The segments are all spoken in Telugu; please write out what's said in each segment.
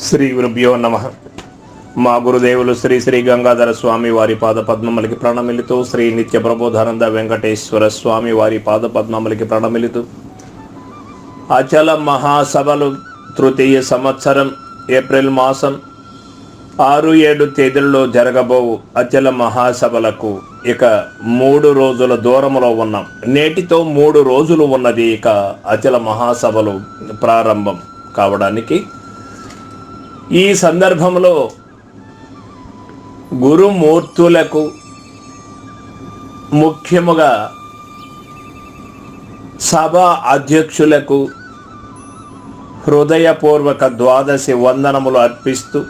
శ్రీ గురుభ్యో నమ. మా గురుదేవులు శ్రీ శ్రీ గంగాధర స్వామి వారి పాద పద్మములకి ప్రణమిలుతూ శ్రీ నిత్య ప్రబోధానంద వెంకటేశ్వర స్వామి వారి పాద పద్మములకి ప్రణమిలుతూ అచల మహాసభలు తృతీయ సంవత్సరం ఏప్రిల్ మాసం ఆరు ఏడు తేదీల్లో జరగబోవు అచల మహాసభలకు ఇక మూడు రోజుల దూరంలో ఉన్నాం. నేటితో మూడు రోజులు ఉన్నది ఇక అచల మహాసభలు ప్రారంభం కావడానికి ఈ సందర్భంలో గురుమూర్తులకు ముఖ్యముగా సభ అధ్యక్షులకు హృదయపూర్వక ద్వాదశి వందనములు అర్పిస్తూ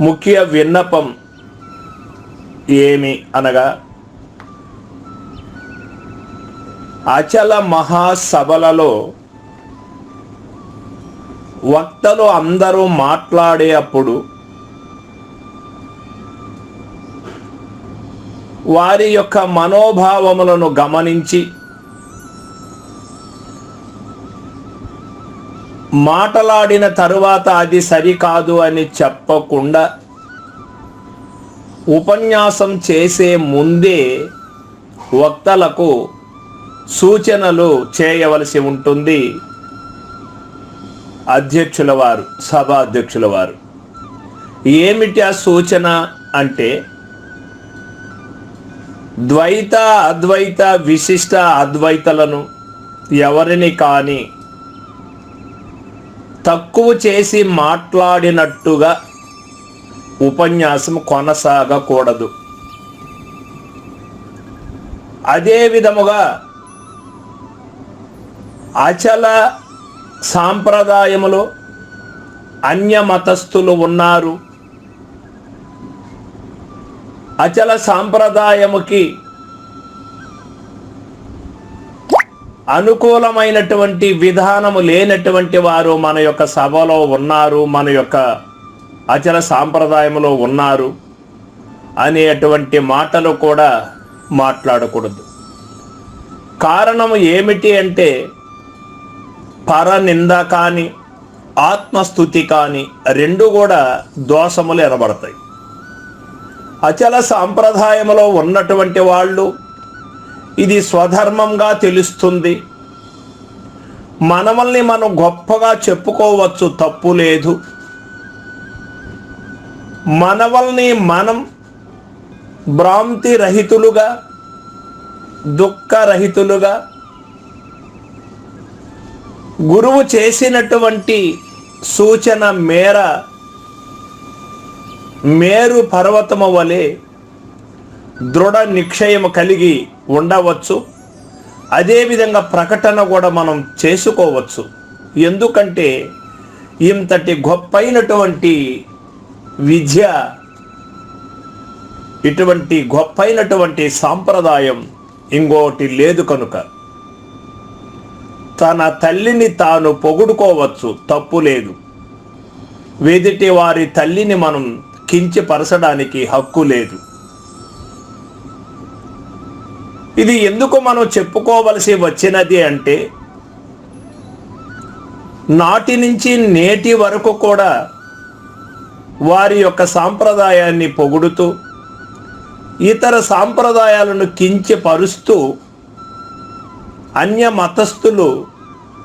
ముఖ్య విన్నపం ఏమి అనగా అచల మహాసభలలో వక్తలు అందరూ మాట్లాడే అప్పుడు వారి యొక్క మనోభావములను గమనించి మాటలాడిన తరువాత అది సరికాదు అని చెప్పకుండా ఉపన్యాసం చేసే ముందే వక్తలకు సూచనలు చేయవలసి ఉంటుంది. అధ్యక్షుల వారు సభ అధ్యక్షుల వారు ఏమిటి ఆ సూచన అంటే ద్వైత అద్వైత విశిష్ట అద్వైతలను ఎవరిని కానీ తక్కువ చేసి మాట్లాడినట్టుగా ఉపన్యాసం కొనసాగకూడదు. అదే విధముగా అచల సాంప్రదాయములో అన్య మతస్థులు ఉన్నారు. అచల సాంప్రదాయముకి అనుకూలమైనటువంటి విధానము లేనటువంటి వారు మన యొక్క సభలో ఉన్నారు మన యొక్క అచల సాంప్రదాయంలో ఉన్నారు అనేటువంటి మాటలు కూడా మాట్లాడకూడదు. కారణం ఏమిటి అంటే పరనింద కానీ ఆత్మస్థుతి కానీ రెండు కూడా దోషములు ఎనబడతాయి. అచల సాంప్రదాయంలో ఉన్నటువంటి వాళ్ళు ఇది స్వధర్మంగా తెలుస్తుంది. మనమల్ని మనం గొప్పగా చెప్పుకోవచ్చు తప్పు లేదు. మనవల్ని మనం భ్రాంతి రహితులుగా దుఃఖరహితులుగా గురువు చేసినటువంటి సూచన మేర మేరు పర్వతము వలె దృఢ నిక్షయము కలిగి ఉండవచ్చు. అదేవిధంగా ప్రకటన కూడా మనం చేసుకోవచ్చు. ఎందుకంటే ఇంతటి గొప్పైనటువంటి విద్య ఇటువంటి గొప్పైనటువంటి సాంప్రదాయం ఇంకోటి లేదు కనుక. తన తల్లిని తాను పొగుడుకోవచ్చు తప్పు లేదు. వెదిటి వారి తల్లిని మనం కించపరచడానికి హక్కు లేదు. ఇది ఎందుకు మనం చెప్పుకోవలసి వచ్చినది అంటే నాటి నుంచి నేటి వరకు కూడా వారి యొక్క సాంప్రదాయాన్ని పొగుడుతూ ఇతర సాంప్రదాయాలను కించపరుస్తూ అన్య మతస్థులు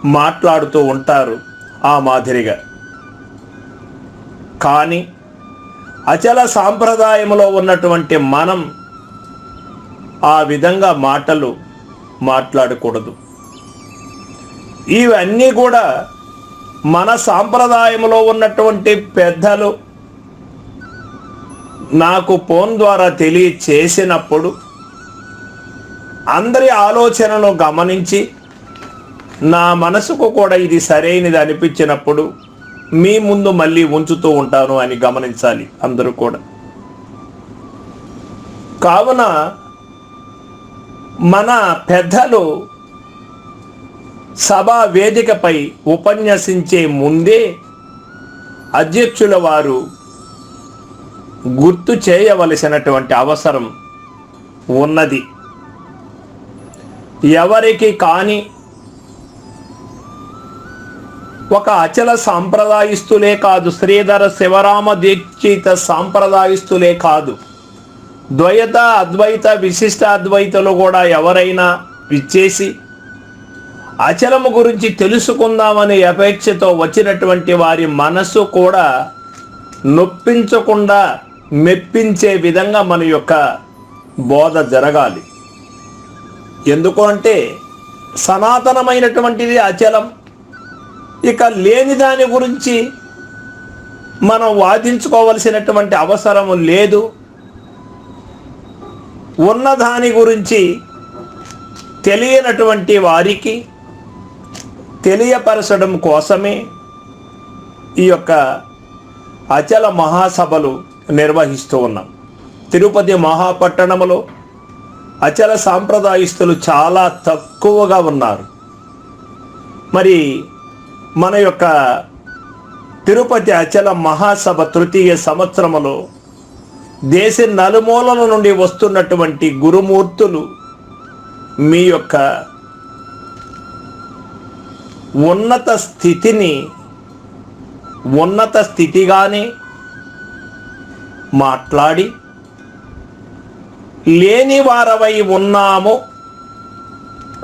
మాట్లాడుతూ ఉంటారు ఆ మాదిరిగా. కానీ అచల సాంప్రదాయంలో ఉన్నటువంటి మనం ఆ విధంగా మాటలు మాట్లాడకూడదు. ఇవన్నీ కూడా మన సాంప్రదాయంలో ఉన్నటువంటి పెద్దలు నాకు ఫోన్ ద్వారా తెలియచేసినప్పుడు అందరి ఆలోచనను గమనించి నా మనసుకు కూడా ఇది సరైనది అనిపించినప్పుడు మీ ముందు మళ్ళీ ఉంచుతూ ఉంటాను అని గమనించాలి అందరూ కూడా. కావున మన పెద్దలు సభా వేదికపై ఉపన్యసించే ముందే అధ్యక్షుల వారు గుర్తు చేయవలసినటువంటి అవసరం ఉన్నది. ఎవరికి కానీ ఒక అచల సాంప్రదాయస్తులే కాదు శ్రీధర శివరామ దీక్షిత సాంప్రదాయస్తులే కాదు. ద్వైత అద్వైత విశిష్ట అద్వైతలు కూడా ఎవరైనా ఇచ్చేసి అచలము గురించి తెలుసుకుందామనే అపేక్షతో వచ్చినటువంటి వారి మనసు కూడా నొప్పించకుండా మెప్పించే విధంగా మన యొక్క బోధ జరగాలి. ఎందుకు అంటే సనాతనమైనటువంటిది అచలం. ఇక లేని దాని గురించి మనం వాదించుకోవలసినటువంటి అవసరం లేదు. ఉన్న దాని గురించి తెలియనటువంటి వారికి తెలియపరచడం కోసమే ఈ యొక్క అచల మహాసభలు నిర్వహిస్తూ ఉన్నాం. తిరుపతి మహాపట్టణంలో అచల సాంప్రదాయస్తులు చాలా తక్కువగా ఉన్నారు. మరి మన యొక్క తిరుపతి అచల మహాసభ తృతీయ సంవత్సరములో దేశ నలుమూలల నుండి వస్తున్నటువంటి గురుమూర్తులు మీ యొక్క ఉన్నత స్థితిని ఉన్నత స్థితిగానే మాట్లాడి లేని వారవై ఉన్నాము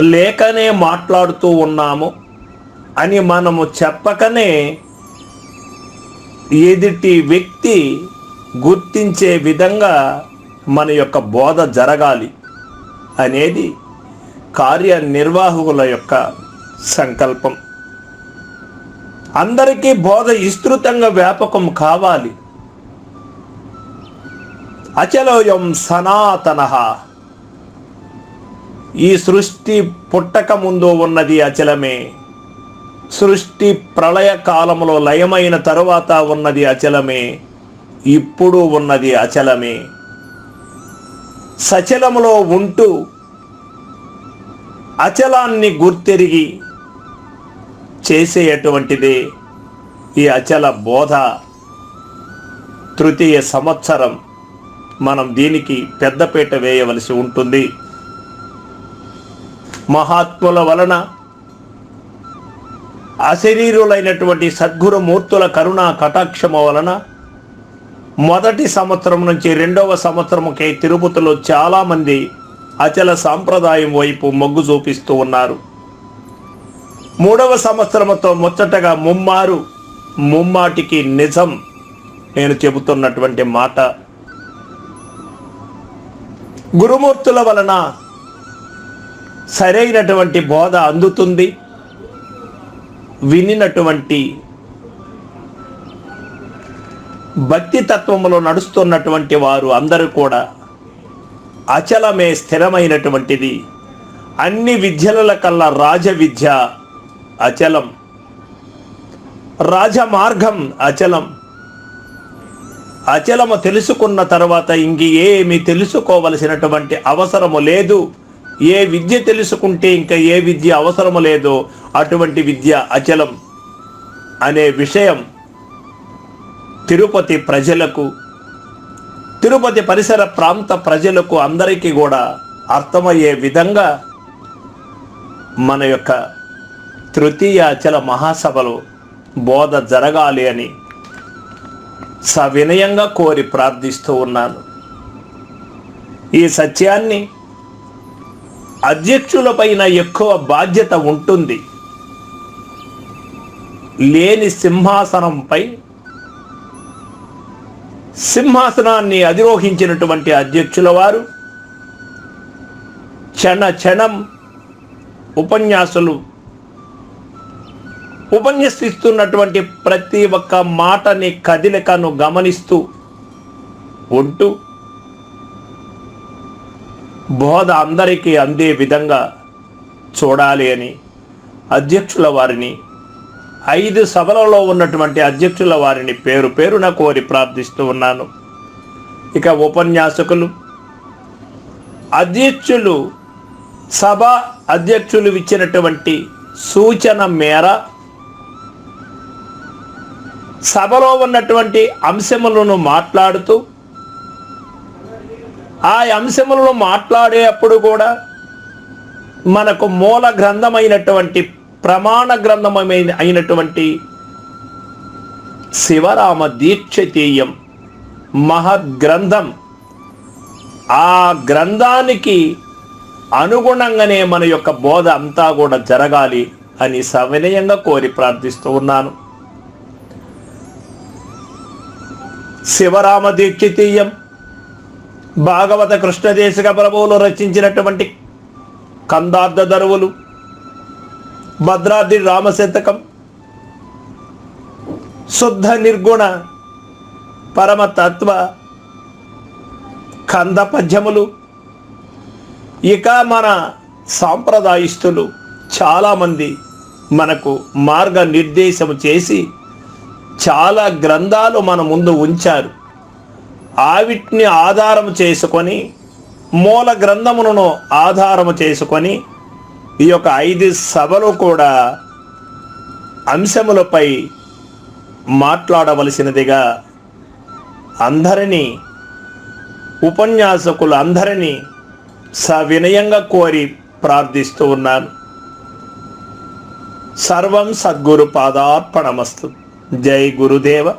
లేకనే మాట్లాడుతూ ఉన్నాము అని మనము చెప్పకనే ఎదుటి వ్యక్తి గుర్తించే విధంగా మన యొక్క బోధ జరగాలి అనేది కార్యనిర్వాహకుల యొక్క సంకల్పం. అందరికీ బోధ విస్తృతంగా వ్యాపకం కావాలి. అచలోయం సనాతన. ఈ సృష్టి పుట్టక ముందు ఉన్నది అచలమే. సృష్టి ప్రళయ కాలంలో లయమైన తరువాత ఉన్నది అచలమే ఇప్పుడు ఉన్నది అచలమే. సచలములో ఉంటూ అచలాన్ని గుర్తెరిగి చేసేటువంటిదే ఈ అచల బోధ. తృతీయ సంవత్సరం మనం దీనికి పెద్దపీట వేయవలసి ఉంటుంది. మహాత్ముల వలన అశరీరులైనటువంటి సద్గురు మూర్తుల కరుణా కటాక్షము వలన మొదటి సంవత్సరం నుంచి రెండవ సంవత్సరముకే తిరుపతిలో చాలామంది అచల సాంప్రదాయం వైపు మొగ్గు చూపిస్తూ ఉన్నారు. మూడవ సంవత్సరముతో ముచ్చటగా ముమ్మారు ముమ్మాటికి నిజం నేను చెబుతున్నటువంటి మాట. గురుమూర్తుల వలన సరైనటువంటి బోధ అందుతుంది. వినినటువంటి భక్తి తత్వంలో నడుస్తున్నటువంటి వారు అందరూ కూడా అచలమే స్థిరమైనటువంటిది. అన్ని విద్యల కల్లా రాజ విద్య అచలం. రాజమార్గం అచలం. అచలము తెలుసుకున్న తర్వాత ఇంక ఏమి తెలుసుకోవలసినటువంటి అవసరము లేదు. ఏ విద్య తెలుసుకుంటే ఇంకా ఏ విద్య అవసరము లేదో అటువంటి విద్య అచలం అనే విషయం తిరుపతి ప్రజలకు తిరుపతి పరిసర ప్రాంత ప్రజలకు అందరికీ కూడా అర్థమయ్యే విధంగా మన యొక్క తృతీయ అచల మహాసభలో బోధ జరగాలి అని సవినయంగా కోరి ప్రార్థిస్తూ ఉన్నాను. ఈ సత్యాన్ని అధ్యక్షులపైన ఎక్కువ బాధ్యత ఉంటుంది. లేని సింహాసనంపై సింహాసనాన్ని అధిరోహించినటువంటి అధ్యక్షుల వారు క్షణ క్షణం ఉపన్యాసులు ఉపన్యసిస్తున్నటువంటి ప్రతి ఒక్క మాటని కదిలికను గమనిస్తూ ఉంటూ బోధ అందరికీ అందే విధంగా చూడాలి అని అధ్యక్షుల వారిని ఐదు సభలలో ఉన్నటువంటి అధ్యక్షుల వారిని పేరు పేరున కోరి ప్రార్థిస్తూ ఉన్నాను. ఇక ఉపన్యాసకులు అధ్యక్షులు సభ అధ్యక్షులు ఇచ్చినటువంటి సూచన మేర సభలో ఉన్నటువంటి అంశములను మాట్లాడుతూ ఆ అంశములను మాట్లాడేటప్పుడు కూడా మనకు మూల గ్రంథమైనటువంటి ప్రమాణ గ్రంథమైన అయినటువంటి శివరామ దీక్షతీయం మహద్గ్రంథం. ఆ గ్రంథానికి అనుగుణంగానే మన యొక్క బోధ అంతా కూడా జరగాలి అని సవినయంగా కోరి ప్రార్థిస్తూ ఉన్నాను. శివరామ దీక్షితీయం భాగవత కృష్ణదేశిక ప్రభువులు రచించినటువంటి కందార్థ దరువులు భద్రాద్రి రామశతకం శుద్ధ నిర్గుణ పరమతత్వ కంద పద్యములు ఇక మన సాంప్రదాయస్తులు చాలామంది మనకు మార్గనిర్దేశము చేసి చాలా గ్రంథాలు మన ముందు ఉంచారు. ఆవిటిని ఆధారం చేసుకొని మూల గ్రంథములను ఆధారము చేసుకొని ఈ యొక్క ఐదు సభలు కూడా అంశములపై మాట్లాడవలసినదిగా అందరినీ ఉపన్యాసకులు అందరినీ సవినయంగా కోరి ప్రార్థిస్తూ ఉన్నాను. సర్వం సద్గురు పాదార్పణమస్తు. జై గురుదేవ.